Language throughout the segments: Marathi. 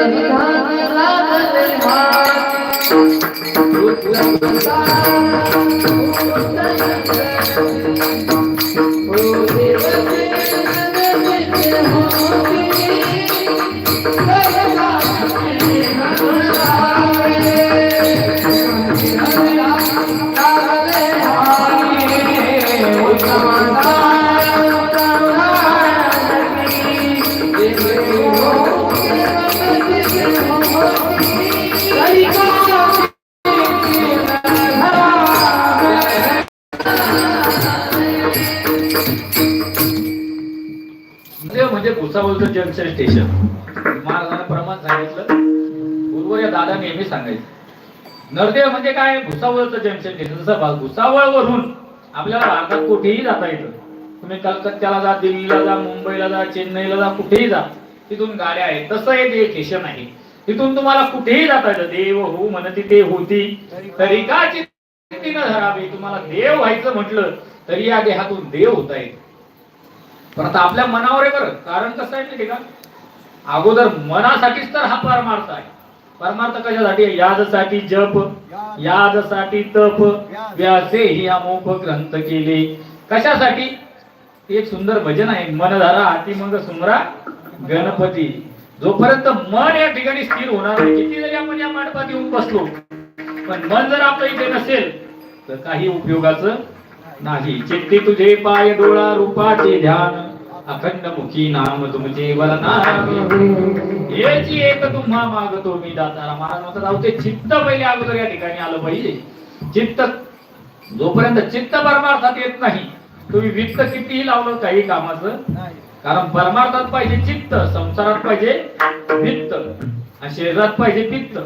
ते भुसावळचं स्टेशन. महाराजांना प्रमाण सांगितलं. उर्वरित दादा नेहमी सांगायचं. नरदेव म्हणजे काय? भुसावळचं जंक्शन स्टेशन जसं भुसावळ वरून आपल्याला भारतात कुठेही जाता येतं तुम्ही कलकत्त्याला जा दिल्लीला जा मुंबईला जा चेन्नईला जा कुठेही जा. तिथून गाड्या आहेत. तसं हे ते स्टेशन आहे. तिथून तुम्हाला कुठेही जाता येतं देव हो म्हणती ते होती. तरी का चित्तीनं धरावी? तुम्हाला देव व्हायचं म्हटलं तरी या देहातून देव होता येईल पण आता आपल्या मनावर आहे बरं. कारण कसं आहे माहिती का? अगोदर मनासाठीच तर हा परमार्थ आहे. परमार्थ कशासाठी आहे? यादसाठी जप यादसाठी तप व्यासे ही अमोप ग्रंथ केले. कशासाठी? एक सुंदर भजन आहे मनधारा हाती मग सुमरा गणपती. जोपर्यंत मन या ठिकाणी स्थिर होणार नाही किती जरी आपण या मंडपात येऊन बसलो. पण मन जर आपलं इथे नसेल तर काही उपयोगाचं नाही चित्ती तुझे पाय डोळा रूपाचे ध्यान. अखंड मुखी नाम तुमचे वरनामे हेची एक तुम्हा मागतो मी दातारा. महाराज म्हणतात अहो ते चित्त पहिले अगोदर या ठिकाणी आलं पाहिजे. चित्त जोपर्यंत चित्त परमार्थात येत नाही तुम्ही वित्त कितीही लावलं काही कामाचं. कारण परमार्थात पाहिजे चित्त संसारात पाहिजे वित्त. आणि शरीरात पाहिजे पित्त.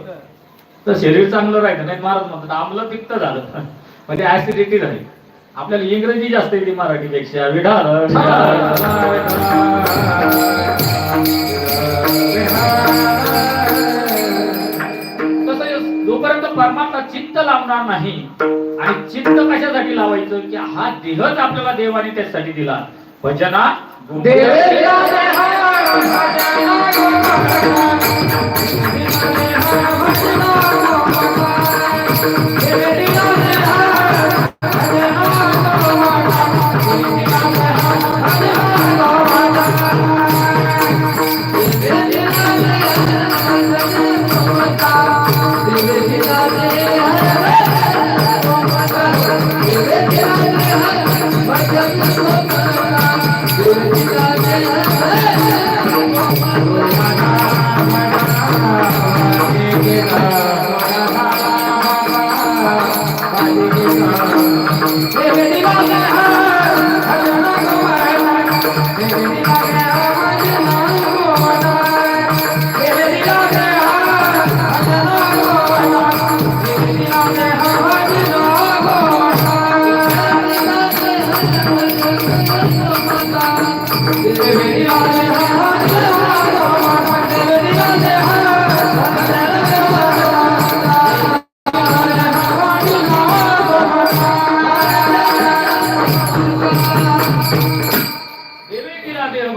तर शरीर चांगलं राहिलं नाही महाराज म्हणतात आमलं पित्त झालं. म्हणजे ऍसिडिटी झाली. आपल्याला इंग्रजी जास्त येते मराठीपेक्षा तसं जोपर्यंत परमात्मा चित्त लावणार नाही आणि चित्त कशासाठी लावायचं की हा देहच आपल्याला देवाने त्यासाठी दिला भजना देवे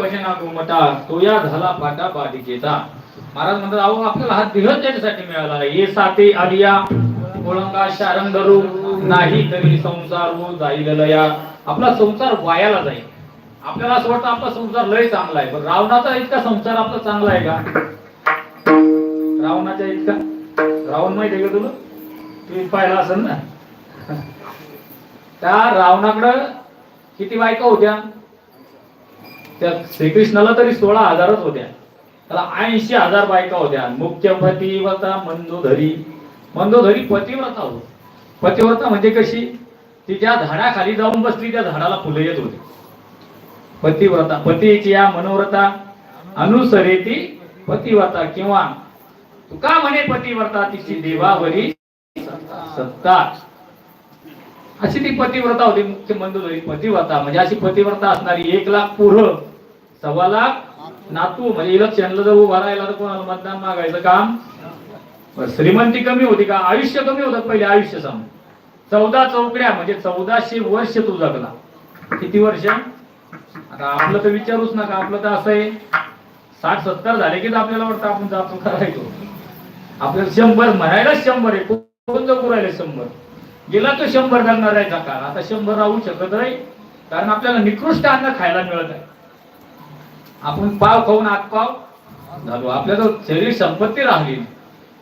केला देव भजना गोमटा तो या झाला फाटा बालिकेचा महाराज म्हणतात अहो आपल्याला हा देह त्याच्यासाठी मिळाला. ये साते आलिया ओळंगा शारंगरू नाही तरी संसार हो जाईल लया. आपला संसार वायाला जाईल. आपल्याला असं वाटतं आपला संसार लय चांगला आहे. पण रावणाचा इतका संसार आपला चांगला आहे का? रावणाच्या इतका? रावण माहिती आहे का तुला? तुम्ही पाहिला असेल ना? त्या रावणाकडं किती बायका होत्या? त्या श्रीकृष्णाला तरी सोळा हजारच होत्या. त्याला ऐंशी हजार बायका होत्या. मुख्य पतिव्रता मंदोधरी. मंदोधरी पतिव्रता होत. पतिव्रता म्हणजे कशी? ती ज्या झाडाखाली जाऊन बसली त्या झाडाला फुलं येत होती. पतिव्रता पतीची या मनोव्रता अनुसरेती पतिव्रता किंवा तुका म्हणे पतिव्रता तिची देवावरी सत्ता. अशी ती पतिव्रता होती मुख्य मंदोदरी पतिव्रता. म्हणजे अशी पतिव्रता असणारी एक लाख पुढं सव्वा लाख नातू. म्हणजे इलेक्शनला जर उभा राहिला तर कोणाला मतदान मागायचं काम? श्रीमंती कमी होती का? आयुष्य कमी होतं पहिले आयुष्य सांग चौदा चौकड्या म्हणजे चौदाशे वर्ष तू जगला. किती वर्ष? आता आपलं तर विचारूच नका. आपलं तर असं आहे. साठ सत्तर झाले की आपल्याला वाटतं आपण जातो करायचो आपल्याला शंभर म्हणायला शंभर आहे. कोण जगू राहिले शंभर? गेला तो शंभर जगणार आहे काळ. आता शंभर राहू शकत नाही कारण आपल्याला निकृष्ट अन्न खायला मिळत आहे. आपण पाव खाऊन आत पाव झालो. आपल्याला शरीर संपत्ती राहिली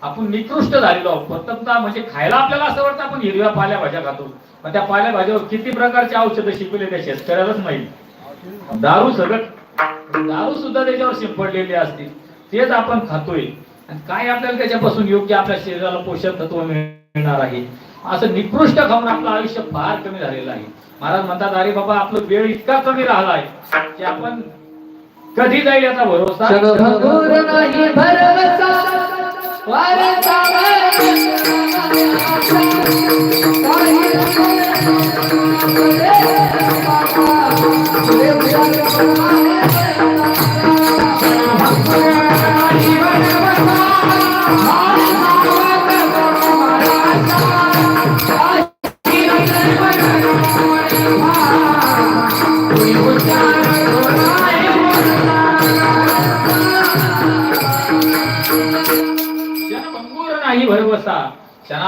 आपण निकृष्ट झालेलो आहोत. प्रथमता म्हणजे खायला आपल्याला असं वाटतं आपण हिरव्या पाल्याभाज्या खातो. पण त्या पालेभाज्यावर किती प्रकारचे औषधं शिकवले त्या शेतकऱ्यालाच माहिती. दारू सगळं दारू सुद्धा त्याच्यावर शिंपडलेली असते. तेच आपण खातोय. आणि काय आपल्याला त्याच्यापासून योग्य आपल्या शरीराला पोषक तत्व मिळेल? मिळणार आहे. असं निकृष्ट खाऊन आपलं आयुष्य फार कमी झालेलं आहे. महाराज म्हणतात अरे बाबा आपलं वेळ इतका कमी राहिला आहे की आपण कधी जाईल याचा भरोसा नाही भरवसा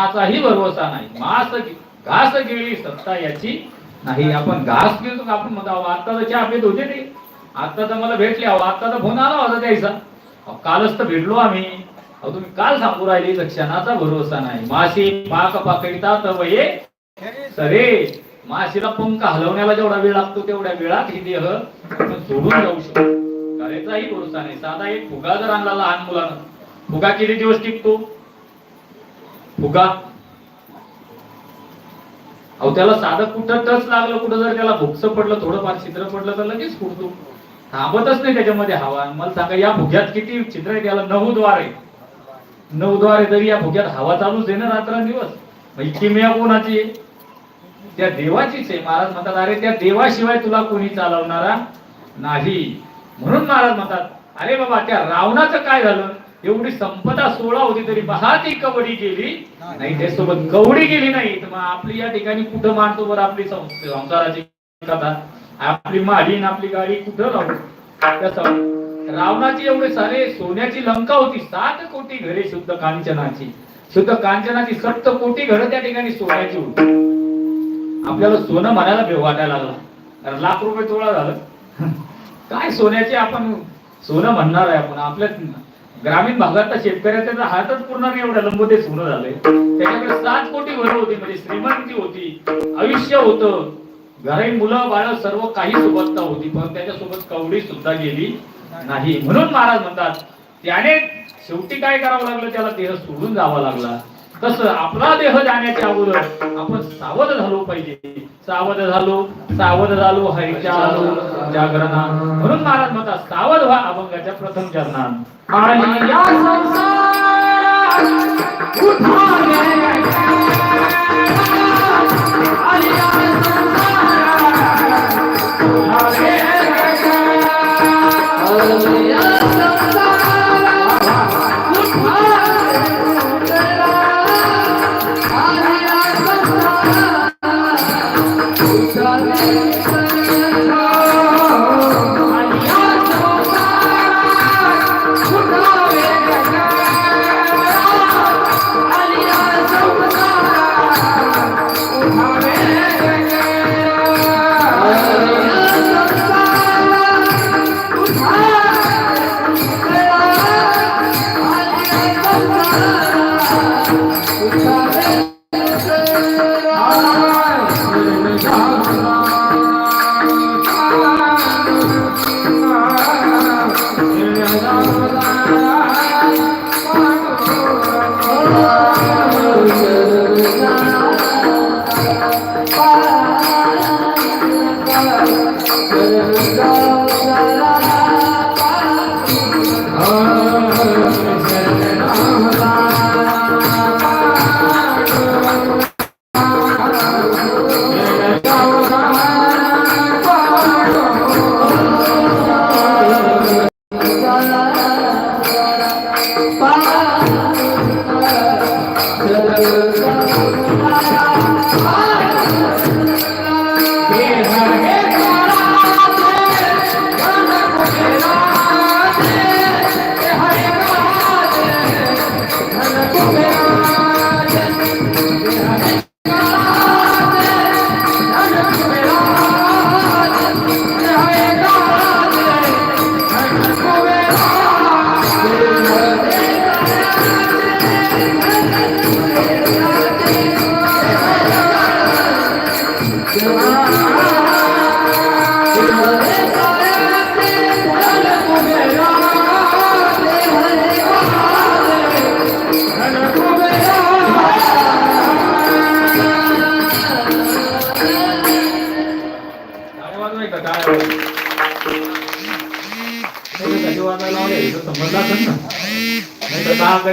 क्षणाचाही भरवसा नाही. मास घास गेली सत्ता याची नाही. आपण घास गेलो आपण म्हणतो आता तर चहा पेत होते ते. आता तर मला भेटले. अहो आता तर फोन आला होता द्यायचा कालच तर भेटलो आम्ही. अहो तुम्ही काल सांगू राहिले क्षणाचा भरोसा नाही. माशी पाक पाकळीता तवये सरे. माशीला पंख हलवण्याला जेवढा वेळ लागतो तेवढ्या वेळात हे देह सोडून जाऊ शकतो. करायचाही भरोसा नाही. साधा एक फुगा जर आणला लहान मुलानं. फुगा किती दिवस टिकतो? फुगा अहो त्याला साधं कुठं टच लागलं कुठं जर त्याला भुकस पडलं थोडंफार छिद्र पडलं तर लगेच फुटतो. थांबतच नाही त्याच्यामध्ये हवा. मला सांगा या भुग्यात किती छिद्र आहे? त्याला नऊ द्वार आहे नऊ द्वार आहे तरी या भुग्यात हवा चालूच आहे ना रात्रंदिवस? मग किमया कोणाची आहे? त्या देवाचीच आहे. महाराज म्हणतात अरे त्या देवाशिवाय तुला कोणी चालवणारा नाही. म्हणून महाराज म्हणतात अरे बाबा त्या रावणाचं काय झालं? एवढी संपदा सोळा होती तरी बहा ती कवडी गेली. नाही. त्यासोबत कवडी गेली नाही. तर मग आपली या ठिकाणी कुठं मांडतो बरं आपली संसाराची कथा? आपली माडी आपली गाडी कुठं लावू? रावणाची एवढे सारे सोन्याची लंका होती. सात कोटी घरे शुद्ध कांचनाची. शुद्ध कांचनाची सप्त कोटी घरं त्या ठिकाणी सोन्याची होती. आपल्याला सोनं म्हणायला भेव वाटायला लागला. कारण लाख रुपये तोळा झालं. काय सोन्याचे आपण सोनं म्हणणार आहे आपण. आपल्या ग्रामीण भागातला शेतकऱ्याचा हातच पूर्ण एवढं एवढ्या लंबोते सोनं झालंय. त्याच्याकडे सात कोटी घरं होती म्हणजे श्रीमंती होती आयुष्य होतं. घरी मुलं बाळ सर्व काही सोबतता होती पण त्याच्यासोबत कवडी सुद्धा गेली नाही. म्हणून महाराज म्हणतात त्याने शेवटी काय करावं लागलं? त्याला देह सोडून जावा लागला. तस आपला देह जाण्याच्या अगोदर आपण सावध झालो पाहिजे. सावध झालो सावध झालो हरीच्या आलो जागरणा म्हणून महाराज म्हणतात सावध व्हा अभंगाच्या प्रथम चरणात. आणि या संसारात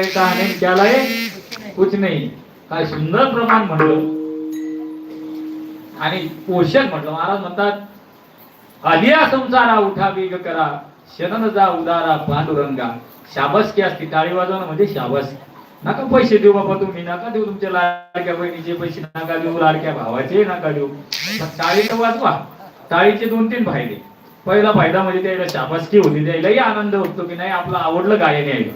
कहा गए कहा कुछ नाही. काय सुंदर प्रमाण म्हणलं आणि पोषण म्हटलं. महाराज म्हणतात आलिया संसारा उठा वेग करा. शरण जा उदारा पांडुरंगा. शाबासकी असते टाळी वाजवणं म्हणजे शाबासकी. नका पैसे देऊ बाबा तुम्ही नका देऊ तुमच्या लाडक्या बहिणीचे पैसे नका देऊ लाडक्या भावाचे नका देऊ. पण टाळी तर वाजवा. टाळीचे दोन तीन फायदे. पहिला फायदा म्हणजे त्याला शाबासकी होती त्यालाही आनंद होतो की नाही आपलं आवडलं गायन यायला.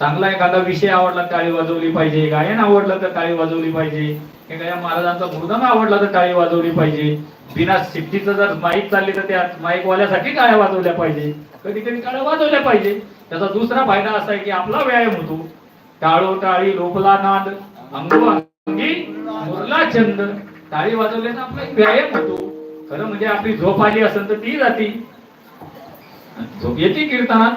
चांगला एखादा विषय आवडला टाळी वाजवली पाहिजे. गायन आवडलं तर टाळी वाजवली पाहिजे. एखाद्या महाराजांचा मृदंग आवडला तर टाळी वाजवली पाहिजे. बिना शिफ्टीचं जर माईक चालली तर त्या माईक वाल्यासाठी टाळ्या वाजवल्या पाहिजे. कधी कधी टाळ्या वाजवल्या पाहिजे. त्याचा दुसरा फायदा असा आहे की आपला व्यायाम होतो. टाळो टाळी लोपला नाद अंगो अंगी मुरला छंद. टाळी वाजवल्याने आपला एक व्यायाम होतो. खरं म्हणजे आपली झोप आली असेल तर ती जाती. झोप येते कीर्तनात.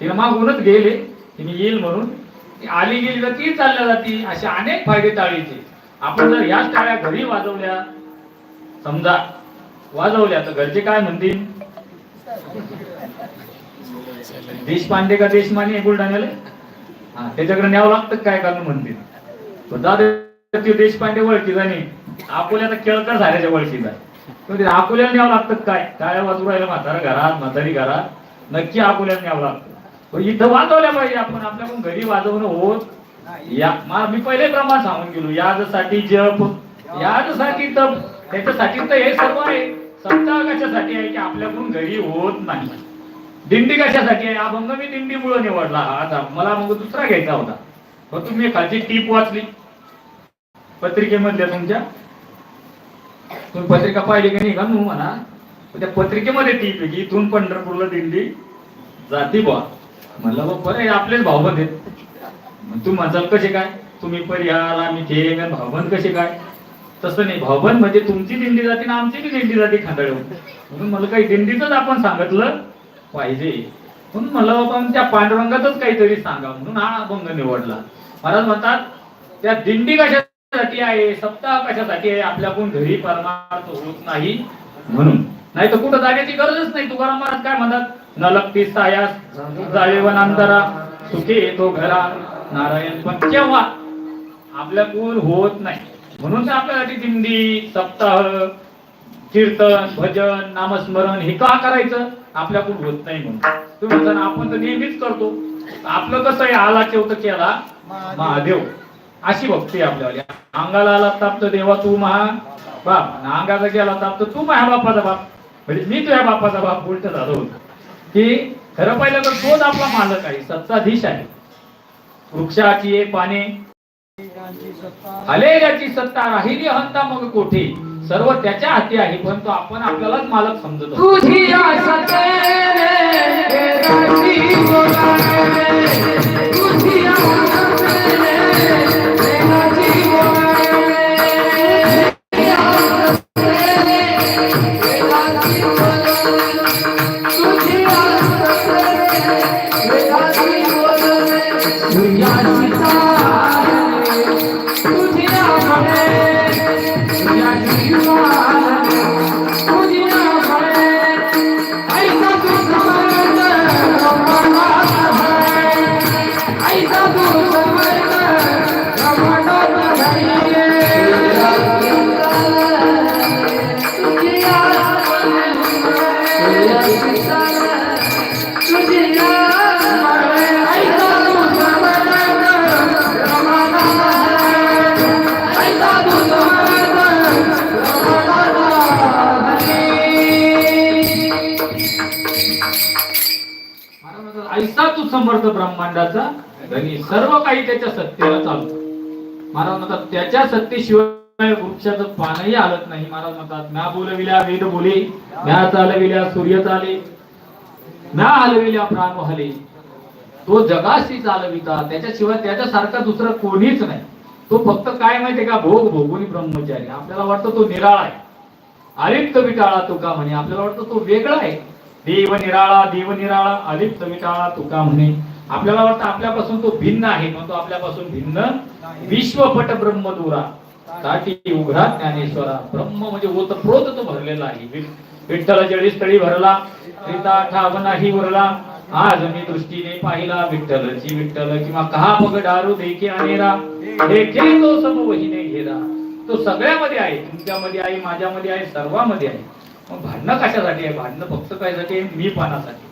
तिला मागूनच गेले. तिने येईल म्हणून. आली गेली तर ती चालल्या जाती असे अनेक फायदे टाळीचे. आपण जर याच टाळ्या घरी वाजवल्या समजा वाजवल्या तर घरचे काय म्हणतील? देशपांडे का देशमाने बुलढाण्याला? हा त्याच्याकडे न्यावं लागतं काय कारण म्हणतील? ते देशपांडे ओळखी जाणे अकोल्याचा केळकर झाल्याच्या ओळखीचा अकोल्याला न्यावं लागतं काय? टाळ्या वाजू राहिलं म्हातारा घरात म्हातारी घरात. नक्की अकोल्याला न्यावं लागतं. इथं वाजवल्या पाहिजे आपण. आपल्याकडून घरी वाजवणं होत या मा- पहिले प्रमाण सांगून गेलो. याजसाठी जप याजसाठी तप. त्याच्यासाठी तर हे सर्व आहे. सप्ताह कशासाठी आहे की आपल्याकडून घरी होत नाही. दिंडी कशासाठी आहे? अभंग मी दिंडीमुळे निवडला. हा आता मला मग दुसरा घ्यायचा होता. पण तुम्ही खालची टीप वाचली. पत्रिकेमधल्या तुमच्या. तुम्ही पत्रिका पाहिली की नाही का? म्हणा. त्या पत्रिकेमध्ये टीप आहे की इथून पंढरपूरला दिंडी जाती बा म्हणलं बघ बरं आपलेच भाऊबंद आहेत. तू म्हणसाल कसे काय? तुम्ही परिहार आम्ही खेळ भाऊबंद कसे काय? तसं नाही भाऊबंद म्हणजे तुमची दिंडी जाते ना आमची बी दिंडी जाते खांदाळून म्हणून मला काही दिंडीतच आपण सांगितलं पाहिजे. म्हणून मला बाबा त्या पांडुरंगातच काहीतरी सांगा. म्हणून हा अभंग निवडला. महाराज म्हणतात त्या दिंडी कशासाठी आहे? सप्ताह कशासाठी आहे? आपल्याकडून घरी परमार्थ होत नाही. म्हणून नाही तर कुठं जागेची गरजच नाही. तुकाराम महाराज काय म्हणतात? न लगती सायास जाळे अंतरा सुखी येतो घरा. नारायण पण केव्हा आपल्याकडून होत नाही. म्हणून तर आपल्यासाठी दिंडी सप्ताह कीर्तन भजन नामस्मरण हे का करायचं? आपल्याकडून होत नाही म्हणून. तुम्ही म्हणता आपण तर नेहमीच करतो. आपलं कसं आहे? आला चेवत केला महादेव. अशी भक्ती आपल्यावाली. अंगाला आला ताप तर देवा तू महा बाप. अंगाला अंगाचा गेला ताप तू माझ्या बापाचा बाप. म्हणजे मी तुझ्या बापाचा बाप उलट झालो होतो. की खरं पाहिलं तर तोच आपला मालक आहे सत्ताधीश आहे. वृक्षाची ये पाने याची सत्ता राहिली हंता मग कोठे? सर्व त्याच्या हाती आहे पण तो आपण आपल्यालाच मालक समजतो तुझी तुझी समर्थ ब्रह्मांडाचा धनी सर्व काही त्याच्या सत्तेला चालतो. महाराज म्हणतात त्याच्या सत्तेशिवाय वृक्षाचं पानही हलत नाही. महाराज म्हणतात ना बोलविल्या वेद बोले ना चालविल्या सूर्य चाले ना हलविल्या प्राण हले तो जगाशी चालविता त्याच्याशिवाय त्याच्यासारखा दुसरा कोणीच नाही. तो फक्त काय माहितीये का? भोग भोगुनी ब्रह्मचारी. आपल्याला वाटतं तो निराळा आहे. अलिप्त विटाळा का म्हणे. आपल्याला वाटतं तो वेगळा आहे. देव निराळा देव निराळा अलिप्त विटाळा तुका म्हणे. आपल्याला वाटतं आपल्यापासून तो भिन्न आहे पण तो आपल्यापासून भिन्न विश्वपट ब्रह्म दुरा काठी उघडा ज्ञानेश्वरा. ब्रह्म म्हणजे ओतप्रोत तो भरलेला आहे. विठ्ठल जळी स्थळी भरला सीता ठाव नाही उरला. आज मी दृष्टीने पाहिला विठ्ठलची विठ्ठल किंवा कहा बघ दारू देखी अनेरा देखे तो घेरा. तो सगळ्यामध्ये आहे तुमच्यामध्ये आहे माझ्यामध्ये आहे सर्वांमध्ये आहे. मग भांडणं कशासाठी आहे? भांडणं फक्त कायसाठी आहे मी पानासाठी.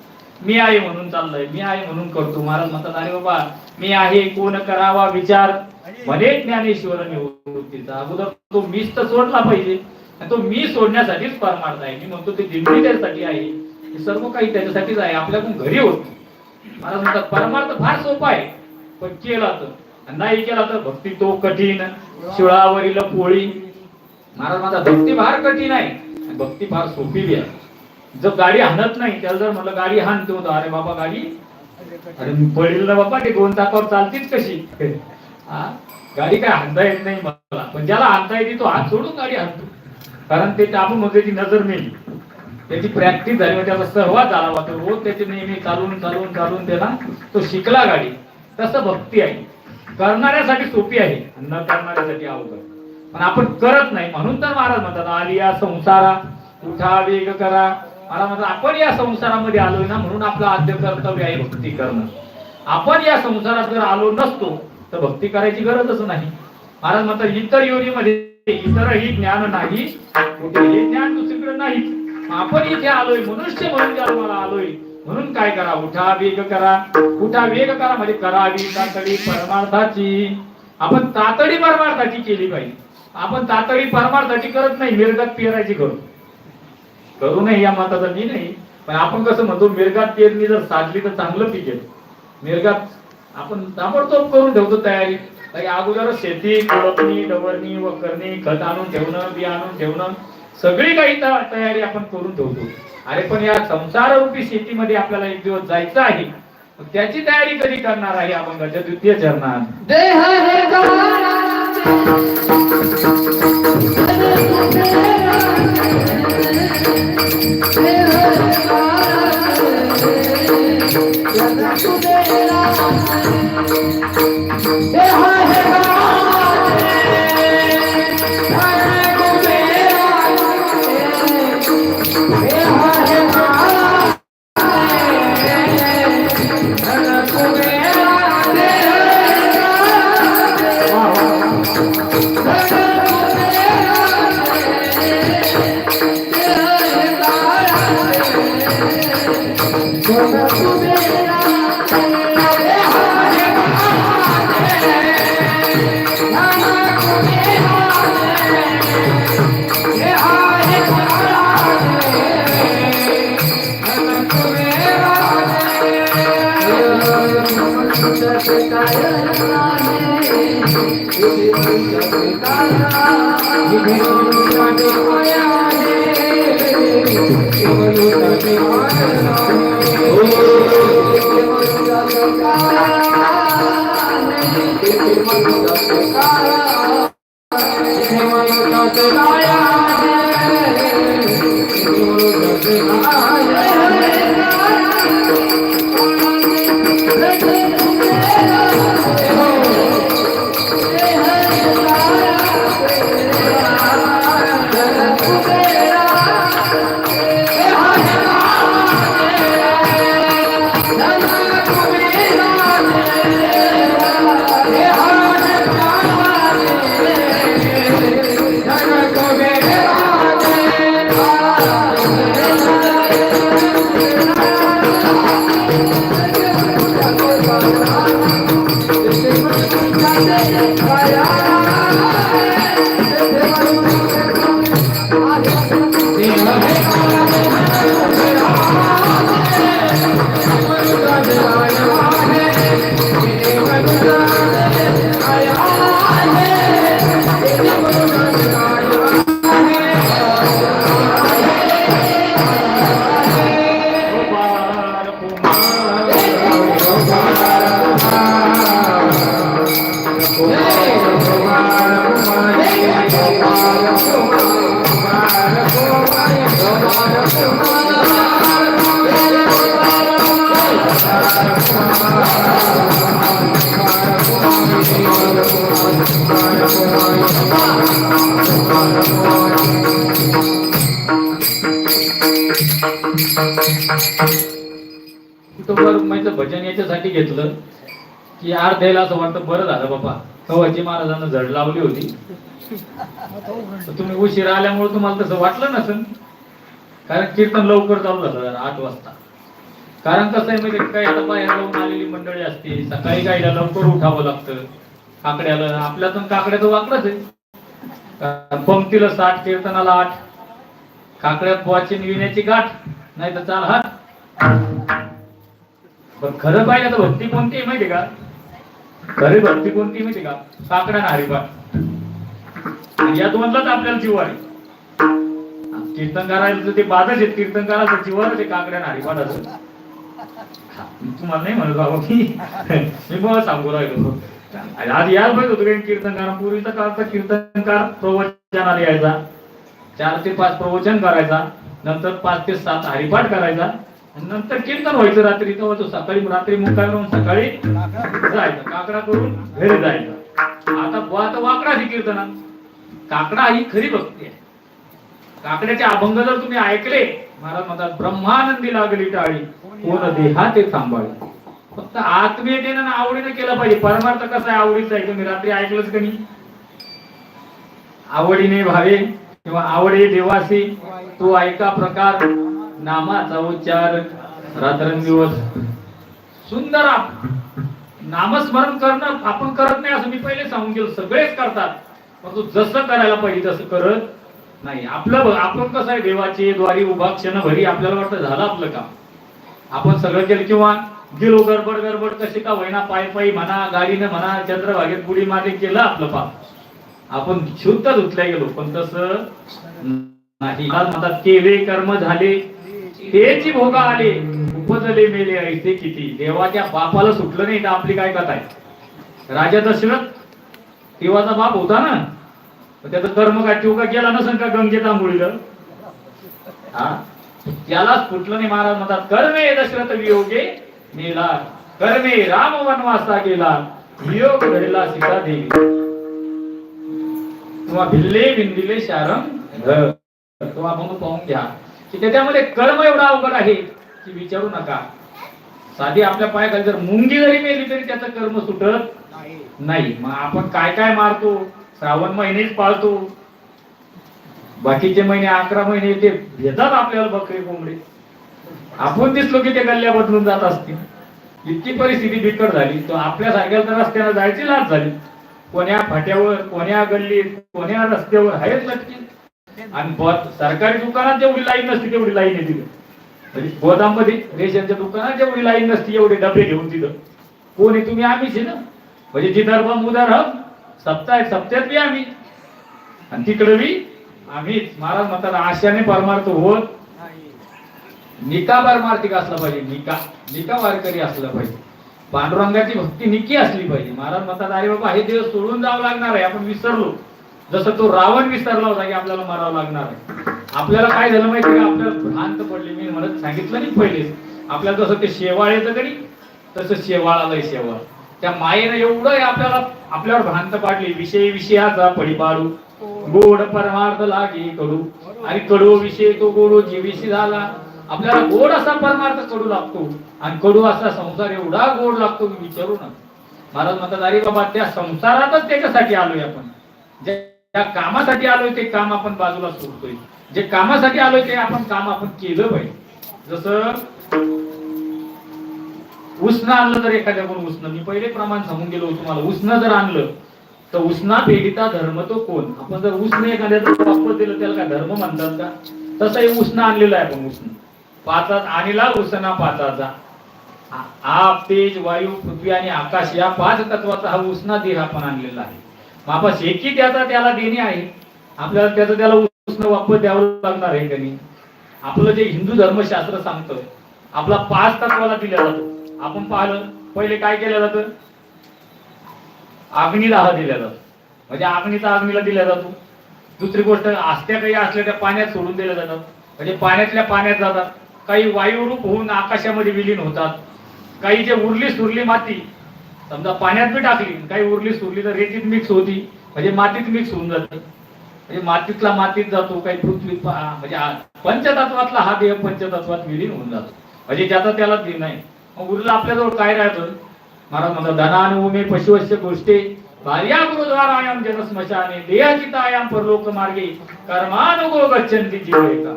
मी आहे म्हणून चाललंय मी आहे म्हणून करतो. महाराज म्हणतात अरे बाबा मी आहे कोण करावा विचार? म्हणे ज्ञानेश्वर निवृत्तीचा अगोदर तो मीच तर सोडला पाहिजे. तो मी सोडण्यासाठीच परमार्थ आहे. मी म्हणतो ते दिंडी त्यासाठी आहे. हे सर्व काही त्याच्यासाठीच आहे. आपल्याकडून घरी होत. महाराज म्हणतात परमार्थ फार सोपा आहे. पण केला तर? नाही केला तर भक्ती तो कठीण. शिळावरील पोळी. महाराज म्हणतात भक्ती फार कठीण आहे. भक्ती फार सोपी बी आहे. जर गाडी हाणत नाही त्याला जर म्हटलं गाडी हाणते होतं अरे बाबा गाडी अरे पडेल ना बाबा ते दोन चाकावर चालतीच कशी? हा? गाडी काय हाणता येत नाही मला. पण ज्याला हाणता येते तो हात सोडून गाडी हाणतो. कारण ते आपण म्हणजे ती नजर नेली त्याची प्रॅक्टिस झाली त्याचा सहवास झाला होता रोज त्याची नेहमी चालून चालून चालून त्याला तो शिकला गाडी. तसं भक्ती आहे. करणाऱ्यासाठी सोपी आहे. न करणाऱ्यासाठी अवघड. पण आपण करत नाही. म्हणून तर महाराज म्हणतात आली या संसारा उठा वेग करा. मला म्हणतात आपण या संसारामध्ये आलोय ना म्हणून आपलं आद्य कर्तव्य आहे भक्ती करणं. आपण या संसारात जर आलो नसतो तर भक्ती करायची गरजच नाही. महाराज म्हणतात इतर योनीमध्ये इतरही ज्ञान नाही कुठेही ज्ञान दुसरीकडे नाही. आपण इथे आलोय मनुष्य म्हणून जन्माला आलोय म्हणून काय करा? उठा वेग करा. उठा वेग करा म्हणजे करावी तातडी परमार्थाची. आपण तातडी परमार्थाची केली पाहिजे. आपण तातडी परमार्थाची करत नाही मिरगात पेरायची करू. करू नाही या मताचा मी नाही. पण आपण कसं म्हणतो मिरगात पेरणी जर साधली तर चांगलं पिके मिरगात आपण ताबडतोब करून ठेवतो तयारी. अगोदर शेती कोळपणी डवरणी वखरणी खत आणून ठेवणं बी आणून ठेवणं सगळी काही तयारी आपण करून ठेवतो. अरे पण या संसाररूपी शेतीमध्ये आपल्याला एक दिवस जायचं आहे. त्याची तयारी कधी करणार आहे अभंगाच्या द्वितीय चरणात? Hey, Yeah. घेतलं की आर द्यायला असं वाटतं बरं झालं बाबा. कवाची महाराजांना झड लावली होती. तुम्ही उशीर आल्यामुळे तुम्हाला तसं वाटलं नसेल. कारण कीर्तन लवकर चालू झालं आठ वाजता. कारण कसं आहे म्हणजे काही बाहेर लावून आलेली मंडळी असते सकाळी गाईला लवकर उठावं लागतं. काकड्याला आपल्यातून काकड्याचं वाकडच आहे. पंक्तीला साठ कीर्तनाला आठ. काकड्यात वाचन विण्याची गाठ नाही तर चाल हात. पण खरं पाहिजे तर भक्ती कोणती आहे माहिती का? खरी भक्ती कोणती माहिती का? साकडा आणि हरिपाठ. यात या दोनलाच आपल्याला जीव आहे. कीर्तनकाराचं ते बाधच आहेत कीर्तनकाराचं जीवावर ते काकड्या आणि मी तुम्हाला नाही म्हणत बाबा मी. मी मला सांगू राहिलो. आज यायला पाहिजे होतं काही कीर्तनकार पूर्वीचा काळचा कीर्तनकार प्रवचनाला यायचा. चार ते पाच प्रवचन करायचा. नंतर पाच ते सात हरिपाठ करायचा. नंतर कीर्तन व्हायचं रात्री तेव्हा तो सकाळी रात्री मुक्काम राहून सकाळी जायचं. काकडा करून घरी जायचं. आता बुवा आता वाकडा ही कीर्तना. काकडा ही खरी भक्ती आहे. काकड्याचे अभंग जर तुम्ही ऐकले महाराज म्हणतात ब्रह्मानंदी लागली टाळी कोण देहा ते सांभाळी. फक्त आत्मीयतेनं आवडीने आवडीनं केलं पाहिजे. परमार्थ कसा आहे आवडीचा आहे तुम्ही रात्री ऐकलंच का नाही? आवडीने भावे किंवा आवडे देवासी तो ऐका प्रकार. नामाचा उच्चार रात्रंदिवस. सुंदर नामस्मरण करणं आपण करत नाही असं मी पहिले सांगून गेलो. सगळेच करतात. परंतु जसं करायला पाहिजे तसं करत नाही. आपलं आपण कसं आहे देवाची द्वारी उभा क्षण भरी आपल्याला वाटतं झालं आपलं काम. आपण सगळं केलं किंवा गेलो गडबड गडबड कशी का होईना पायी पायी म्हणा गाडीनं म्हणा चंद्रभागेत बुडी मागे केलं आपलं पाप. आपण शुद्ध धुतल्या गेलो पण तसं नाही. म्हणतात केले कर्म झाले तेची भोग आले. उपजले मेले ऐसे किती? देवाच्या बापाला सुटलं नाही तर आपली काय कथा आहे? राजा दशरथ देवाचा बाप होता ना. त्याचा कर्म काय? ठेवू का गेला नसेल का गंगेत आंघोळीला? हा? त्यालाच फुटलं नाही महाराज म्हणतात कर्मे दशरथ वियोगे मेला कर्मे राम वनवासा गेला वियोग घडला सीता देवी किंवा भिल्ले बिंदिले शारम घर. तो पाहून घ्या. की त्याच्यामध्ये कर्म एवढा अवघड आहे की विचारू नका. साधी आपल्या पायाखाली जर मुंगी जरी मेली तरी त्याचं कर्म सुटत नाही. मग आपण काय काय मारतो? श्रावण महिनेच पाळतो. बाकीचे महिने अकरा महिने ते घेतात आपल्याला बकरी कोंबडे. आपण दिसलो की ते गल्ल्या बदलून जात असतील. इतकी परिस्थिती बिकट झाली. तो आपल्या तर रस्त्यानं जायची लाच झाली. कोण्या फाट्यावर कोण्या गल्लीत कोण्या रस्त्यावर आहेत लटकी. आणि सरकारी दुकानात जेवढी लाईन नसते तेवढी लाईन आहे तिथं. म्हणजे गोदामध्ये रेशनच्या दुकानात जेवढी लाईन नसते एवढे डबे घेऊन तिथं. कोण आहे तुम्ही? आम्हीच आहे ना. म्हणजे जिधर बम उधर हम सप्ताह सप्त्यात बी आम्ही. आणि तिकडे बी आम्हीच. महाराज म्हणतात आशाने परमार्थ होत निका परमार्थिक असला पाहिजे. निका निका वारकरी असला पाहिजे. पांडुरंगाची भक्ती निकी असली पाहिजे. महाराज म्हणतात अरे बाबा हे दिवस सोडून जावं लागणार आहे. आपण विसरलो. जसं तो रावण विसरला होता की आपल्याला मारावं लागणार आहे. आपल्याला काय झालं माहिती का? आपल्याला भ्रांत पडली. मी म्हणत सांगितलं नाही पहिले. आपल्याला जसं ते शेवाळ येतं कधी तसं शेवाळ आलंय शेवाळ. त्या मायेनं एवढं आपल्याला आपल्यावर भ्रांत पाडली. विषय विषयाचा पडी पाडू गोड परमार्थ लागे कडू. आणि कडू विषय तो गोडो जीविषयी झाला. आपल्याला गोड असा परमार्थ कडू लागतो. आणि कडू असा संसार एवढा गोड लागतो की विचारू नका. महाराज म्हणतात अरे बाबा त्या संसारातच त्याच्यासाठी आलोय आपण. त्या कामासाठी आलोय ते काम आपण बाजूला सोडतोय. जे कामासाठी आलोय ते आपण काम आपण केलं पाहिजे. जसं उष्ण आणलं तर एखाद्याकडून उष्ण मी पहिले प्रमाण सांगून गेलो तुम्हाला. उष्ण जर आणलं तर उष्णा पेढीचा धर्म तो कोण? आपण जर उष्ण एखाद्याचं वापर दिलं त्याला काय धर्म म्हणतात का? तसं हे उष्ण आणलेलं आहे आपण उष्ण पाचात आणला उष्णा पाचाचा. आप तेज वायू पृथ्वी आणि आकाश या पाच तत्वाचा हा उष्णा देह आपण आणलेला आहे. बाबा शेकी त्याचा त्याला देणे आहे आपल्याला त्याचं त्याला उष्ण वापर द्यावं लागणार आहे त्यांनी आपलं जे हिंदू धर्मशास्त्र सांगतं आपला पाच तत्वाला दिल्या जातो. आपण पाहिलं पहिले काय केलं जातं? अग्निदाह दिल्या जातो. म्हणजे अग्नीचा अग्नीला दिला जातो. दुसरी गोष्ट आस्त्या काही असल्या त्या पाण्यात सोडून दिल्या जातात. म्हणजे पाण्यातल्या पाण्यात जातात. काही वायुरूप होऊन आकाशामध्ये विलीन होतात. काही जे उरली सुरली माती समजा पाण्यात बी टाकली काही उरली सुरली तर रेतीत मिक्स होती म्हणजे मातीत मिक्स होऊन जाते. म्हणजे मातीतला मातीत जातो काही पृथ्वी म्हणजे पंचतत्वातला हा देह पंचतत्वात विलीन होऊन जातो. म्हणजे ज्याचा त्याला दिन नाही. मग उरलं आपल्याजवळ काय राहतं? महाराज म्हणतात धनानुमे पशुवश्य गोष्टी भार्या गुरुद्वारायाम जनस्मशाने देहाचितायाम परलोक मार्गे कर्मानुगो गच्छन्ति जीवयका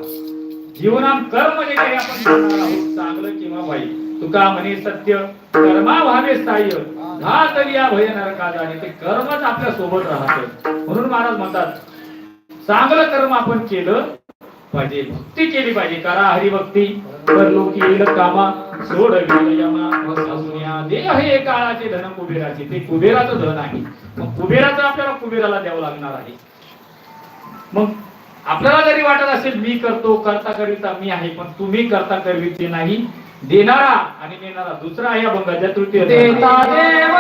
जीवनाम कर्म जे काही आपण चांगलं किंवा वाईट. तुका म्हणे सत्य कर्मा व्हावे स्थाय्य हा तरी या भय नरकाला आणि ते कर्मच आपल्यासोबत राहत. म्हणून महाराज म्हणतात चांगलं कर्म आपण केलं पाहिजे भक्ती केली पाहिजे. करा हरिभक्ती परलोकी येईल कामा सोड यमा. देह हे काळाचे धन कुबेराचे. ते कुबेराचं धन आहे. मग कुबेराचं आपल्याला कुबेराला द्यावं लागणार आहे. मग आपल्याला जरी वाटत असेल मी करतो करता करिता मी आहे पण तुम्ही करता करविते नाही. देणारा आणि नेणारा दुसरा आहे या बंगाच्या तृतीय. देता देव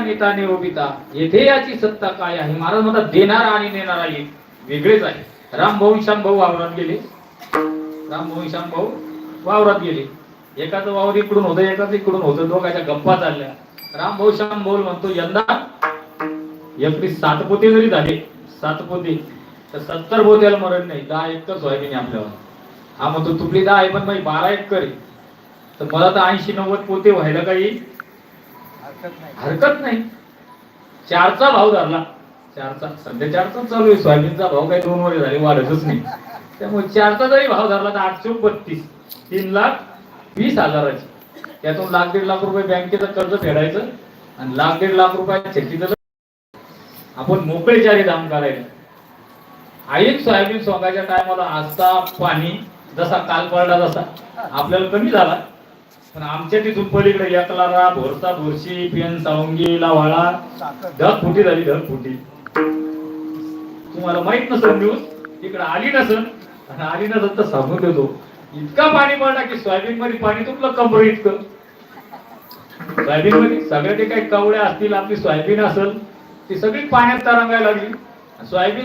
नेता येथे याची सत्ता काय आहे? महाराज म्हणतात देणारा आणि नेणारा एक वेगळेच आहे. राम भाऊ श्याम भाऊ वावरात गेले. राम भाऊ श्याम भाऊ वावरात गेले. एकाचं वावर इकडून होतं एकाच इकडून होतं. दोघांच्या गप्पा चालल्या. राम भाऊ श्याम भाऊ म्हणतो यंदा एकरी सात पोते जरी झाले सात पोते तर सत्तर पोत्याला मरण नाही. दहा एकर सोयाबीन आपल्यावर. हा म्हणतो तुपली दहा आहे पण बाई बारा एकर आहे. तर मला तर ऐंशी नव्वद पोते व्हायला काही हरकत नाही. चारचा भाव धरला. चारचा सध्या चारचा चालू आहे. सोयाबीनचा भाव काही दोन वर झाले वाढतच नाही. त्यामुळे चारचा जरी भाव धरला तर आठशे बत्तीस तीन लाख वीस हजाराची. त्यातून लाख दीड लाख रुपये बँकेचं कर्ज फेडायचं आणि लाख दीड लाख रुपये शेतीचं आपण मोकळे चारी दाम करायला. आईक सोयाबीन सोंगाच्या टायमाला आजचा पाणी जसा काल पडला तसा आपल्याला कमी झाला. पण आमच्या तिथून पलीकडे एकलारा भोरसा भोरशी पेन सावंगी लावाळा ढग फुटी झाली ढग फुटी. तुम्हाला माहीत नसेल न्यूज इकडे आली नसेल आणि आली नसेल तर सांगून देतो. इतका पाणी पडला की सोयाबीन मध्ये पाणी तुटलं कंबर इतकं. सोयाबीन मध्ये सगळ्या जे काही कवड्या असतील आपली सोयाबीन असेल ती सगळी पाण्यात तरंगायला लागली. सोयाबीन